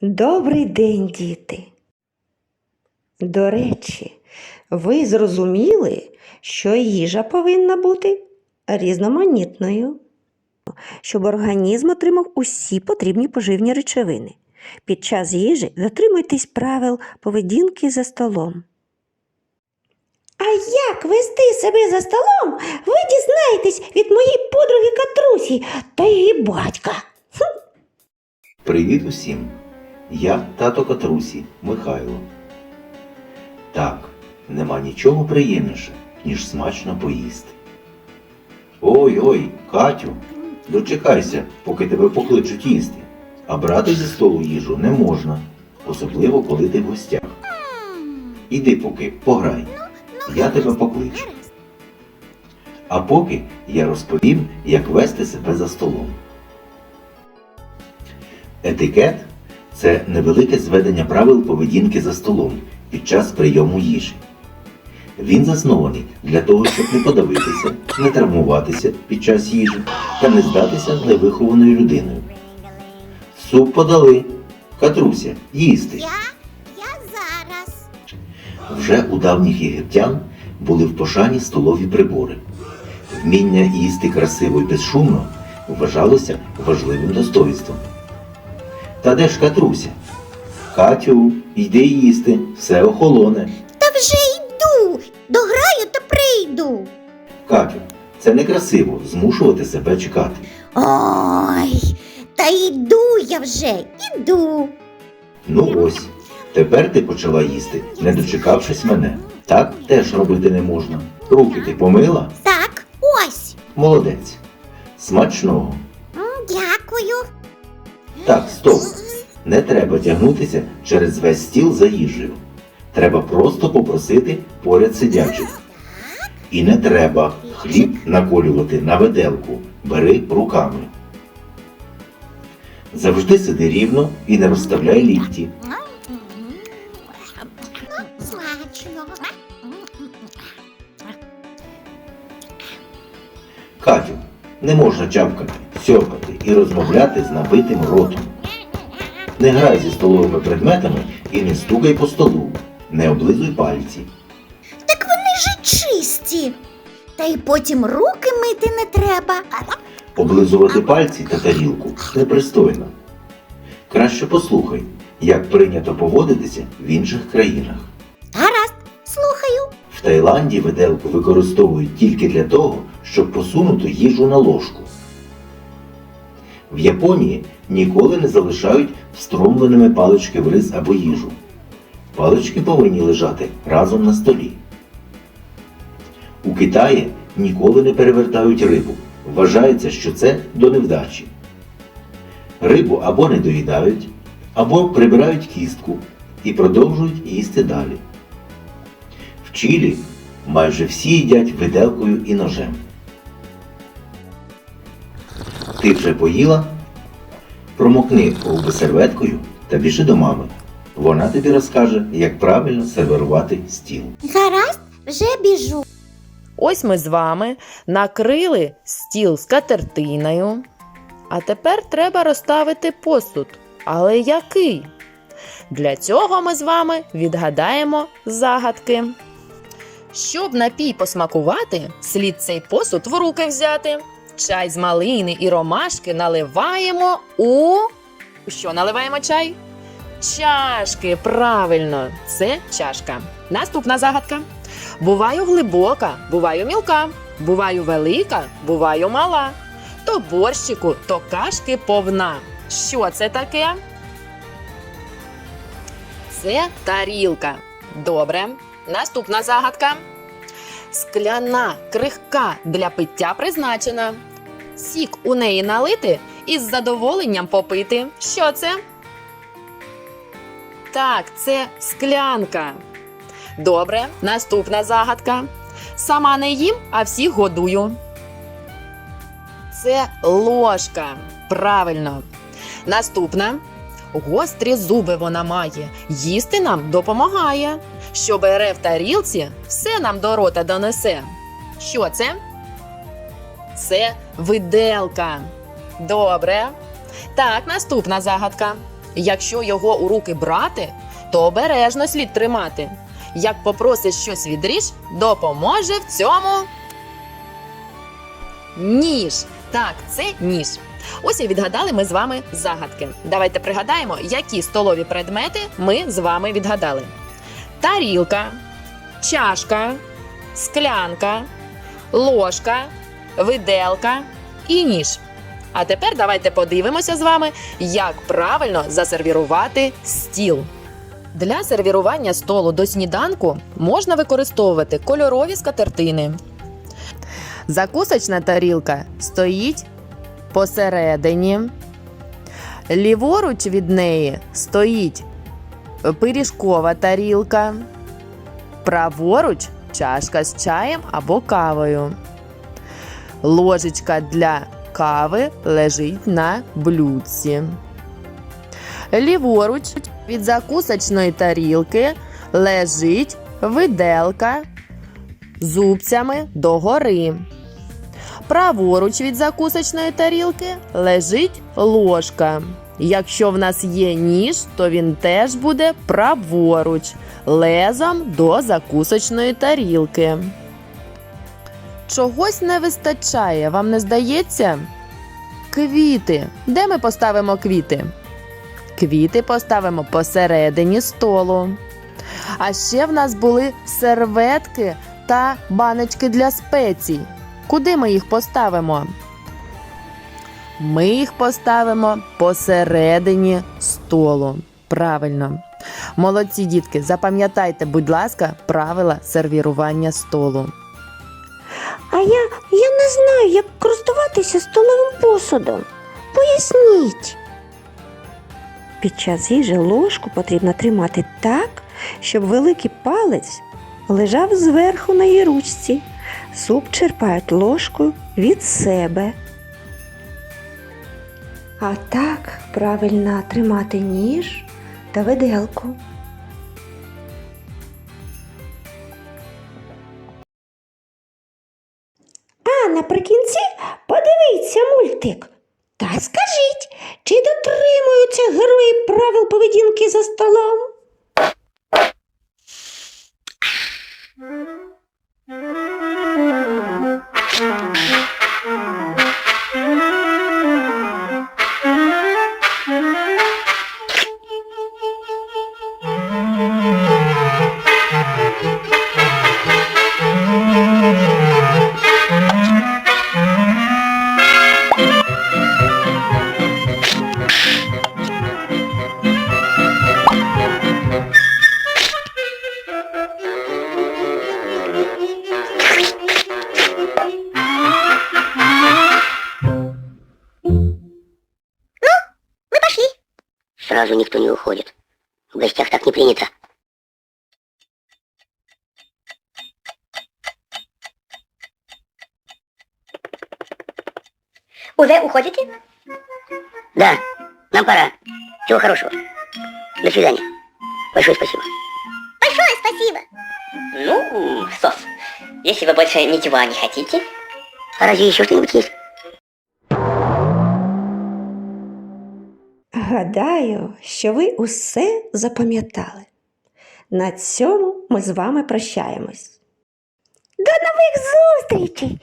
Добрий день, діти. До речі, ви зрозуміли, що їжа повинна бути різноманітною, щоб організм отримав усі потрібні поживні речовини. Під час їжі дотримуйтесь правил поведінки за столом. А як вести себе за столом, ви дізнаєтесь від моєї подруги Катрусі та її батька. Привіт усім! Я тато Катрусі Михайло. Так, нема нічого приємніше, ніж смачно поїсти. Ой ой, Катю, дочекайся, поки тебе покличуть їсти. А брати зі столу їжу не можна, особливо коли ти в гостях. Іди поки, пограй. Я тебе покличу. А поки я розповім, як вести себе за столом. Етикет це невелике зведення правил поведінки за столом під час прийому їжі. Він заснований для того, щоб не подавитися, не травмуватися під час їжі та не здатися невихованою людиною. Суп подали. Катруся, їсти. Я? Я зараз. Вже у давніх єгиптян були в пошані столові прибори. Вміння їсти красиво і безшумно вважалося важливим достоїнством. Та де ж Катруся? Катю, йди їсти, все охолоне. Та вже йду. Дограю та прийду. Катю, це некрасиво змушувати себе чекати. Ой, та йду я вже, іду. Ну ось, тепер ти почала їсти, не дочекавшись мене. Так теж робити не можна. Руки ти помила? Так, ось. Молодець. Смачного. Дякую. Так, стоп. Не треба тягнутися через весь стіл за їжею. Треба просто попросити поряд сидячих. І не треба хліб наколювати на виделку. Бери руками. Завжди сиди рівно і не розставляй лікті. Катю, не можна чавкати, сьоркати і розмовляти з набитим ротом. Не грай зі столовими предметами і не стукай по столу. Не облизуй пальці. Так вони ж чисті. Та й потім руки мити не треба. Облизувати пальці та тарілку непристойно. Краще послухай, як прийнято поводитися в інших країнах. Гаразд, слухаю. В Таїланді виделку використовують тільки для того, щоб посунути їжу на ложку. В Японії ніколи не залишають встромленими палички в рис або їжу. Палички повинні лежати разом на столі. У Китаї ніколи не перевертають рибу. Вважається, що це до невдачі. Рибу або не доїдають, або прибирають кістку і продовжують їсти далі. В Чилі майже всі їдять виделкою і ножем. Ти вже поїла? Промокни ковби серветкою та біжи до мами. Вона тобі розкаже, як правильно сервірувати стіл. Гаразд, вже біжу. Ось ми з вами накрили стіл скатертиною. А тепер треба розставити посуд. Але який? Для цього ми з вами відгадаємо загадки. Щоб напій посмакувати, слід цей посуд в руки взяти. Чай з малини і ромашки наливаємо у. Що наливаємо чай? Чашки, правильно, це чашка. Наступна загадка. Буваю глибока, буваю мілка, буваю велика, буваю мала. То борщику, то кашки повна. Що це таке? Це тарілка. Добре. Наступна загадка. Скляна, крихка для пиття призначена. Сік у неї налити і з задоволенням попити. Що це? Так, це склянка. Добре, наступна загадка. Сама не їм, а всіх годую. Це ложка. Правильно. Наступна. Гострі зуби вона має. Їсти нам допомагає. Що бере в тарілці, все нам до рота донесе. Що це? Це виделка. Добре. Так, наступна загадка. Якщо його у руки брати, то обережно слід тримати. Як попросиш щось відріж, допоможе в цьому. Ніж. Так, це ніж. Ось і відгадали ми з вами загадки. Давайте пригадаємо, які столові предмети ми з вами відгадали: тарілка, чашка, склянка, ложка, виделка і ніж. А тепер давайте подивимося з вами, як правильно засервірувати стіл. Для сервірування столу до сніданку можна використовувати кольорові скатертини. Закусочна тарілка стоїть посередині. Ліворуч від неї стоїть пиріжкова тарілка. Праворуч чашка з чаєм або кавою. Ложечка для кави лежить на блюдці. Ліворуч від закусочної тарілки лежить виделка зубцями догори. Праворуч від закусочної тарілки лежить ложка. Якщо в нас є ніж, то він теж буде праворуч, лезом до закусочної тарілки. Чогось не вистачає, вам не здається? Квіти. Де ми поставимо квіти? Квіти поставимо посередині столу. А ще в нас були серветки та баночки для спецій. Куди ми їх поставимо? Ми їх поставимо посередині столу. Правильно. Молодці дітки, запам'ятайте, будь ласка, правила сервірування столу. А я, я не знаю, як користуватися столовим посудом. Поясніть. Під час їжі ложку потрібно тримати так, щоб великий палець лежав зверху на її ручці. Суп черпають ложкою від себе. А так правильно тримати ніж та виделку. Подивіться. Та скажіть, чи дотримуються герої правил поведінки за столом? Сразу никто не уходит. В гостях так не принято. Уже уходите? Да, нам пора. Всего хорошего. До свидания. Большое спасибо. Большое спасибо. Ну, Сос, если вы больше ничего не хотите... А разве еще что-нибудь есть? Гадаю, що ви усе запам'ятали. На цьому ми з вами прощаємось. До нових зустрічей!